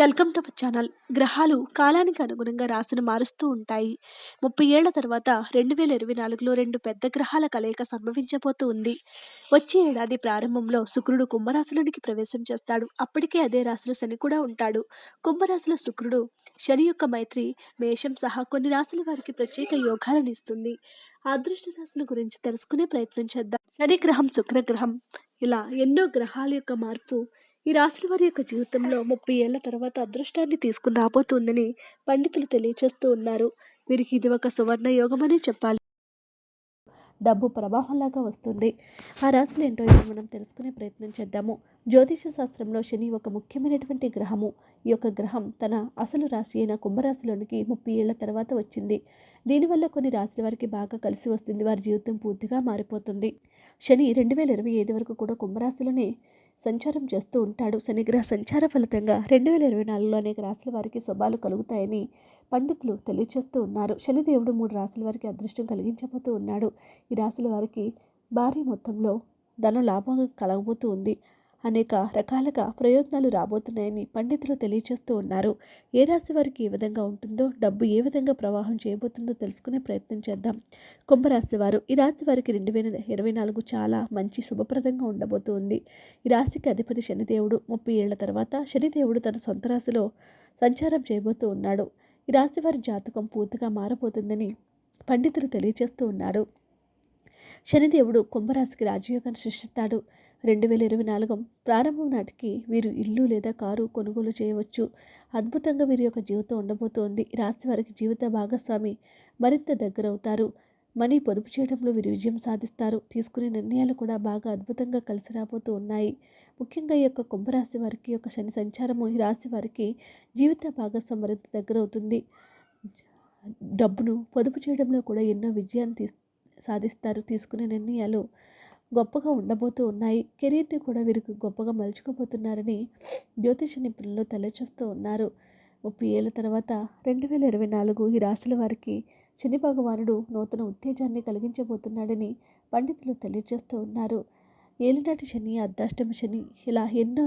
Welcome to our channel. గ్రహాలు కాలానికి అనుగుణంగా రాశిని మారుస్తూ ఉంటాయి. ముప్పై ఏళ్ళ తర్వాత రెండు వేల ఇరవై నాలుగులో రెండు పెద్ద గ్రహాల కలయిక సంభవించబోతూ ఉంది. వచ్చే ఏడాది ప్రారంభంలో శుక్రుడు కుంభరాశిలోనికి ప్రవేశం చేస్తాడు. అప్పటికే అదే రాశిలో శని కూడా ఉంటాడు. కుంభరాశిలో శుక్రుడు శని యొక్క మైత్రి మేషం సహా కొన్ని రాశుల వారికి ప్రత్యేక యోగాలను ఇస్తుంది. అదృష్ట రాశుల గురించి తెలుసుకునే ప్రయత్నం చేద్దాం. శని గ్రహం శుక్రగ్రహం ఇలా ఎన్నో గ్రహాల యొక్క మార్పు ఈ రాశుల వారి యొక్క జీవితంలో ముప్పై ఏళ్ళ తర్వాత అదృష్టాన్ని తీసుకుని రాబోతుందని పండితులు తెలియచేస్తూ ఉన్నారు. వీరికి ఇది ఒక సువర్ణ యోగమనే చెప్పాలి. డబ్బు ప్రవాహంలాగా వస్తుంది. ఆ రాశులు ఏంటో ఇప్పుడు మనం తెలుసుకునే ప్రయత్నం చేద్దాము. జ్యోతిష శాస్త్రంలో శని ఒక ముఖ్యమైనటువంటి గ్రహము. ఈ యొక్క గ్రహం తన అసలు రాశి అయిన కుంభరాశిలోనికి ముప్పై ఏళ్ళ తర్వాత వచ్చింది. దీనివల్ల కొన్ని రాశుల వారికి బాగా కలిసి వస్తుంది. వారి జీవితం పూర్తిగా మారిపోతుంది. శని రెండు వేల ఇరవై ఐదు వరకు కూడా కుంభరాశిలోనే సంచారం చేస్తూ ఉంటాడు. శనిగ్రహ సంచార ఫలితంగా రెండు వేల ఇరవై నాలుగులో అనేక రాశుల వారికి శుభాలు కలుగుతాయని పండితులు తెలియచేస్తూ ఉన్నారు. శనిదేవుడు మూడు రాశుల వారికి అదృష్టం కలిగించబోతూ ఉన్నాడు. ఈ రాశుల వారికి భారీ మొత్తంలో ధన లాభం కలగబోతూ ఉంది. అనేక రకాలుగా ప్రయోజనాలు రాబోతున్నాయని పండితులు తెలియజేస్తూ ఉన్నారు. ఏ రాశి వారికి ఏ విధంగా ఉంటుందో డబ్బు ఏ విధంగా ప్రవాహం చేయబోతుందో తెలుసుకునే ప్రయత్నం చేద్దాం. కుంభరాశి వారు ఈ రాశి వారికి రెండు వేల ఇరవై నాలుగు చాలా మంచి శుభప్రదంగా ఉండబోతుంది. ఈ రాశికి అధిపతి శనిదేవుడు ముప్పై ఏళ్ళ తర్వాత శనిదేవుడు తన సొంత రాశిలో సంచారం చేయబోతూ ఉన్నాడు. ఈ రాశి వారి జాతకం పూర్తిగా మారబోతుందని పండితులు తెలియజేస్తూ ఉన్నారు. శనిదేవుడు కుంభరాశికి రాజయోగాన్ని సృష్టిస్తాడు. రెండు వేల ఇరవై నాలుగు ప్రారంభం నాటికి వీరు ఇల్లు లేదా కారు కొనుగోలు చేయవచ్చు. అద్భుతంగా వీరి యొక్క జీవితం ఉండబోతోంది. రాశి వారికి జీవిత భాగస్వామి మరింత దగ్గరవుతారు. మనీ పొదుపు చేయడంలో వీరు విజయం సాధిస్తారు. తీసుకునే నిర్ణయాలు కూడా బాగా అద్భుతంగా కలిసి రాబోతూ ఉన్నాయి. ముఖ్యంగా ఈ యొక్క కుంభరాశి వారికి యొక్క శని సంచారము ఈ రాశి వారికి జీవిత భాగస్వామి మరింత దగ్గరవుతుంది. డబ్బును పొదుపు చేయడంలో కూడా ఎన్నో విజయాన్ని తీ సాధిస్తారు. తీసుకునే నిర్ణయాలు గొప్పగా ఉండబోతూ ఉన్నాయి. కెరీర్ని కూడా వీరికి గొప్పగా మలుచుకోబోతున్నారని జ్యోతిష నిపుణులు తెలియచేస్తూ ఉన్నారు. ముప్పై ఏళ్ళ తర్వాత రెండు వేల ఇరవై నాలుగు ఈ రాశుల వారికి శని భగవానుడు నూతన ఉత్తేజాన్ని కలిగించబోతున్నాడని పండితులు తెలియజేస్తూ ఉన్నారు. ఏలినాటి శని అర్ధాష్టమి శని ఇలా ఎన్నో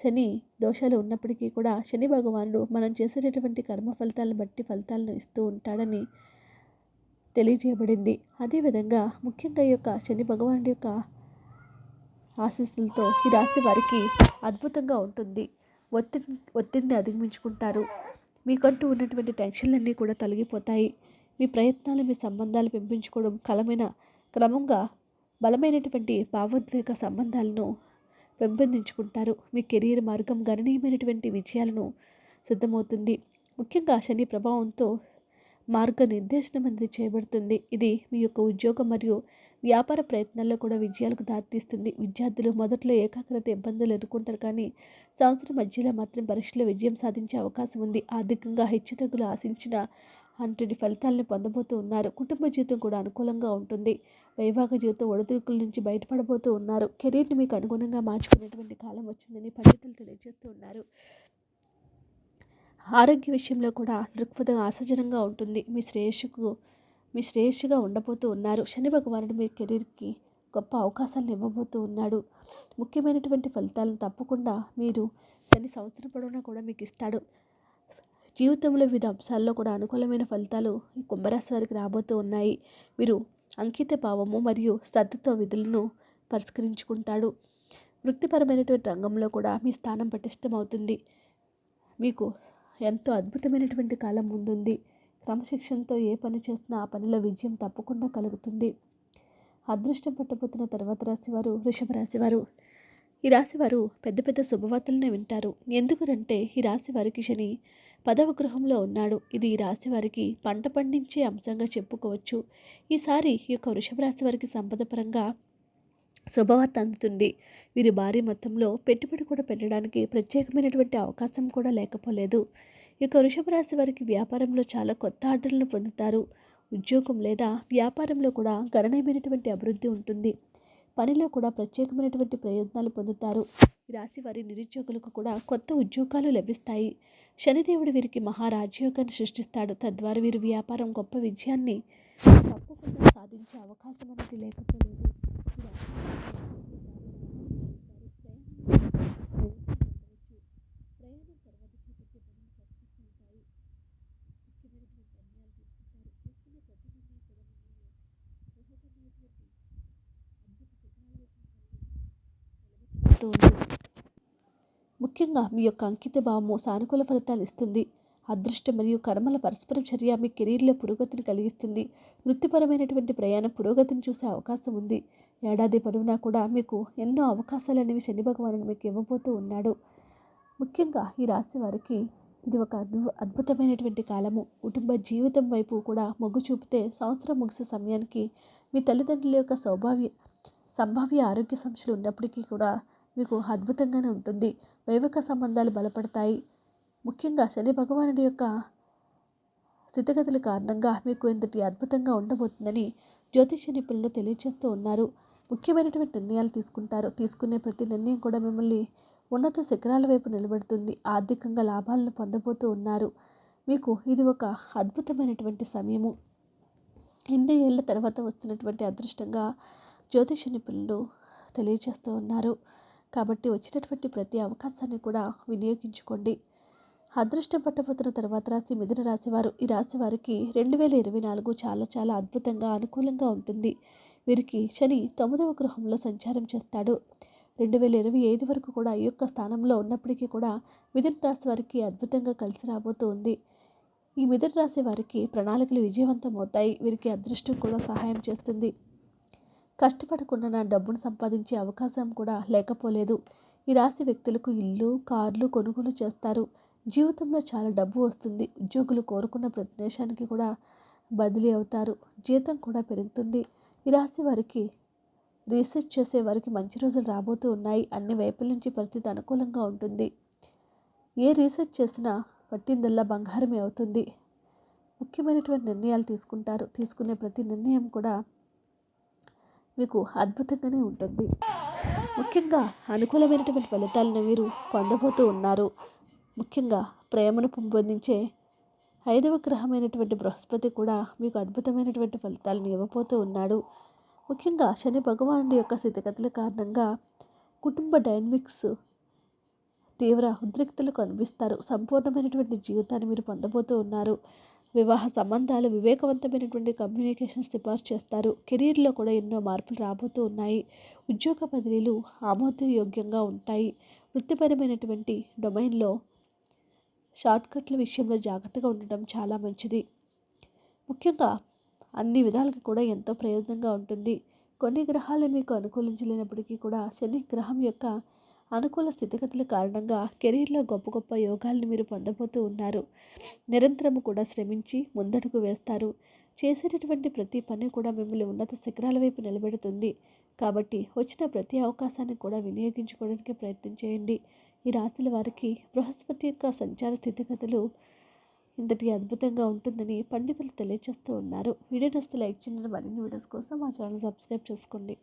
శని దోషాలు ఉన్నప్పటికీ కూడా శని భగవానుడు మనం చేసేటటువంటి కర్మ ఫలితాలను బట్టి ఫలితాలను ఇస్తూ ఉంటాడని తెలియజేయబడింది. అదేవిధంగా ముఖ్యంగా ఈ యొక్క శని భగవానుడి యొక్క ఆశీస్సులతో ఈ రాశి వారికి అద్భుతంగా ఉంటుంది. ఒత్తిడి ఒత్తిడిని అధిగమించుకుంటారు. మీకంటూ ఉన్నటువంటి టెన్షన్లన్నీ కూడా తొలగిపోతాయి. మీ ప్రయత్నాలు మీ సంబంధాలు పెంపించుకోవడం కలమైన క్రమంగా బలమైనటువంటి భావోద్వేగ సంబంధాలను పెంపొందించుకుంటారు. మీ కెరీర్ మార్గం గణనీయమైనటువంటి విజయాలను సిద్ధమవుతుంది. ముఖ్యంగా శని ప్రభావంతో మార్గనిర్దేశనం అనేది చేయబడుతుంది ఇది మీ యొక్క ఉద్యోగం మరియు వ్యాపార ప్రయత్నాల్లో కూడా విజయాలకు దారితీస్తుంది. విద్యార్థులు మొదట్లో ఏకాగ్రత ఇబ్బందులు ఎదుర్కొంటారు కానీ సంవత్సరం మధ్యలో మాత్రం పరీక్షలో విజయం సాధించే అవకాశం ఉంది. ఆర్థికంగా హెచ్చుతగ్గులు ఆశించిన అంతటి ఫలితాలను పొందబోతూ ఉన్నారు. కుటుంబ జీవితం కూడా అనుకూలంగా ఉంటుంది. వైవాహిక జీవితం ఒడిదుడుకుల నుంచి బయటపడబోతూ ఉన్నారు. కెరీర్ని మీకు అనుగుణంగా మార్చుకునేటువంటి కాలం వచ్చిందని పండితులు తెలియజేస్తూ ఉన్నారు. ఆరోగ్య విషయంలో కూడా దృక్పథం ఆశాజనంగా ఉంటుంది. మీ శ్రేయస్సుకు మీ శ్రేయస్సుగా ఉండబోతూ ఉన్నారు. శని భగవానుడు మీ కెరీర్కి గొప్ప అవకాశాలను ఇవ్వబోతూ ఉన్నాడు. ముఖ్యమైనటువంటి ఫలితాలను తప్పకుండా మీరు శని సంవత్సరం పొడవునా కూడా మీకు ఇస్తాడు. జీవితంలో వివిధ అంశాల్లో కూడా అనుకూలమైన ఫలితాలు ఈ కుంభరాశి వారికి రాబోతూ ఉన్నాయి. మీరు అంకిత భావము మరియు శ్రద్ధతో విధులను పరిష్కరించుకుంటాడు. వృత్తిపరమైనటువంటి రంగంలో కూడా మీ స్థానం పటిష్టమవుతుంది. మీకు ఎంతో అద్భుతమైనటువంటి కాలం ముందుంది. క్రమశిక్షణతో ఏ పని చేసినా ఆ పనిలో విజయం తప్పకుండా కలుగుతుంది. అదృష్టం పట్టబోతున్న తర్వాత రాశివారు వృషభ రాశివారు. ఈ రాశివారు పెద్ద పెద్ద శుభవార్తలనే వింటారు. ఎందుకంటే ఈ రాశి వారికి శని పదవ గృహంలో ఉన్నాడు. ఇది ఈ రాశి వారికి పంట పండించే అంశంగా చెప్పుకోవచ్చు. ఈసారి ఈ యొక్క వృషభ రాశి వారికి సంపద పరంగా శుభవార్త అందుతుంది. వీరి భారీ మొత్తంలో పెట్టుబడి కూడా పెట్టడానికి ప్రత్యేకమైనటువంటి అవకాశం కూడా లేకపోలేదు. ఇక వృషభ రాశి వారికి వ్యాపారంలో చాలా కొత్త ఆర్డర్లను పొందుతారు. ఉద్యోగం లేదా వ్యాపారంలో కూడా గణనీయమైనటువంటి అభివృద్ధి ఉంటుంది. పనిలో కూడా ప్రత్యేకమైనటువంటి ప్రయోజనాలు పొందుతారు. ఈ రాశి వారి నిరుద్యోగులకు కూడా కొత్త ఉద్యోగాలు లభిస్తాయి. శనిదేవుడు వీరికి మహారాజయోగాన్ని సృష్టిస్తాడు. తద్వారా వీరి వ్యాపారం గొప్ప విజయాన్ని తప్పకుండా సాధించే అవకాశం అనేది లేకపోలేదు. ముఖ్యంగా మీ యొక్క అంకిత భావము సానుకూల ఫలితాలు ఇస్తుంది. అదృష్టం మరియు కర్మల పరస్పర చర్య మీ కెరీర్లో పురోగతిని కలిగిస్తుంది. వృత్తిపరమైనటువంటి ప్రయాణం పురోగతిని చూసే అవకాశం ఉంది. ఏడాది పొడవునా కూడా మీకు ఎన్నో అవకాశాలు అనేవి శని భగవానుడు మీకు ఇవ్వబోతూ ఉన్నాడు. ముఖ్యంగా ఈ రాశి వారికి ఇది ఒక అద్భు అద్భుతమైనటువంటి కాలము. కుటుంబ జీవితం వైపు కూడా మొగ్గు చూపితే సంవత్సరం ముగిసే సమయానికి మీ తల్లిదండ్రుల యొక్క సౌభావ్య సంభావ్య ఆరోగ్య సమస్యలు ఉన్నప్పటికీ కూడా మీకు అద్భుతంగానే ఉంటుంది. వైవిక సంబంధాలు బలపడతాయి. ముఖ్యంగా శని భగవానుడి యొక్క స్థితిగతుల కారణంగా మీకు ఇంతటి అద్భుతంగా ఉండబోతుందని జ్యోతిష నిపుణులు తెలియజేస్తూ ఉన్నారు. ముఖ్యమైనటువంటి నిర్ణయాలు తీసుకుంటారు. తీసుకునే ప్రతి నిర్ణయం కూడా మిమ్మల్ని ఉన్నత శిఖరాల వైపు నిలబెడుతుంది. ఆర్థికంగా లాభాలను పొందబోతూ ఉన్నారు. మీకు ఇది ఒక అద్భుతమైనటువంటి సమయము. ఎన్నో ఏళ్ళ తర్వాత వస్తున్నటువంటి అదృష్టంగా జ్యోతిష నిపుణులు తెలియజేస్తూ ఉన్నారు. కాబట్టి వచ్చినటువంటి ప్రతి అవకాశాన్ని కూడా వినియోగించుకోండి. అదృష్టం పట్టబోతున్న తర్వాత రాశి మిథున రాశి వారు. ఈ రాశి వారికి రెండు వేల ఇరవై నాలుగు చాలా చాలా అద్భుతంగా అనుకూలంగా ఉంటుంది. వీరికి శని తొమ్మిదవ గృహంలో సంచారం చేస్తాడు. రెండు వేల ఇరవై ఐదు వరకు కూడా ఈ యొక్క స్థానంలో ఉన్నప్పటికీ కూడా మిథున రాశి వారికి అద్భుతంగా కలిసి రాబోతూ ఉంది ఈ మిథున రాశి వారికి ప్రణాళికలు విజయవంతం అవుతాయి. వీరికి అదృష్టం కూడా సహాయం చేస్తుంది. కష్టపడకుండా నా డబ్బును సంపాదించే అవకాశం కూడా లేకపోలేదు. ఈ రాశి వ్యక్తులకు ఇల్లు కార్లు కొనుగోలు చేస్తారు. జీవితంలో చాలా డబ్బు వస్తుంది. ఉద్యోగులు కోరుకున్న ప్రదేశానికి కూడా బదిలీ అవుతారు. జీతం కూడా పెరుగుతుంది. ఈ రాశి వారికి రీసెర్చ్ చేసే వారికి మంచి రోజులు రాబోతూ ఉన్నాయి. అన్ని వైపుల నుంచి పరిస్థితి అనుకూలంగా ఉంటుంది. ఏ రీసెర్చ్ చేసినా పట్టిందల్లా బంగారమే అవుతుంది. ముఖ్యమైనటువంటి నిర్ణయాలు తీసుకుంటారు. తీసుకునే ప్రతి నిర్ణయం కూడా మీకు అద్భుతంగానే ఉంటుంది. ముఖ్యంగా అనుకూలమైనటువంటి ఫలితాలను మీరు పొందబోతూ ఉన్నారు. ముఖ్యంగా ప్రేమను పెంపొందించే ఐదవ గ్రహమైనటువంటి బృహస్పతి కూడా మీకు అద్భుతమైనటువంటి ఫలితాలను ఇవ్వబోతూ ఉన్నాడు. ముఖ్యంగా శని భగవానుడి యొక్క స్థితిగతుల కారణంగా కుటుంబ డైనమిక్స్ తీవ్ర ఉద్రిక్తలకు అనిపిస్తారు సంపూర్ణమైనటువంటి జీవితాన్ని మీరు పొందబోతూ ఉన్నారు. వివాహ సంబంధాలు వివేకవంతమైనటువంటి కమ్యూనికేషన్ సిఫార్సు చేస్తారు. కెరీర్లో కూడా ఎన్నో మార్పులు రాబోతూ ఉన్నాయి. ఉద్యోగ బదిలీలు ఆమోదయోగ్యంగా ఉంటాయి. వృత్తిపరమైనటువంటి డొమైన్లో షార్ట్కట్ల విషయంలో జాగ్రత్తగా ఉండటం చాలా మంచిది. ముఖ్యంగా అన్ని విధాలుగా కూడా ఎంతో ప్రయోజనంగా ఉంటుంది. కొన్ని గ్రహాలు మీకు అనుకూలించలేనప్పటికీ కూడా శని గ్రహం యొక్క అనుకూల స్థితిగతుల కారణంగా కెరీర్లో గొప్ప గొప్ప యోగాలను మీరు పొందబోతూ ఉన్నారు. నిరంతరము కూడా శ్రమించి ముందడుగు వేస్తారు. చేసేటటువంటి ప్రతి పని కూడా మిమ్మల్ని ఉన్నత శిఖరాల వైపు నిలబెడుతుంది. కాబట్టి వచ్చిన ప్రతి అవకాశాన్ని కూడా వినియోగించుకోవడానికి ప్రయత్నం చేయండి. ఈ రాశుల వారికి బృహస్పతి యొక్క సంచార స్థితిగతులు ఇంతటి అద్భుతంగా ఉంటుందని పండితులు తెలియజేస్తూ ఉన్నారు. వీడియో నస్తే లైక్ చేయండి. మరిన్ని వీడియోస్ కోసం మా ఛానల్ సబ్స్క్రైబ్ చేసుకోండి.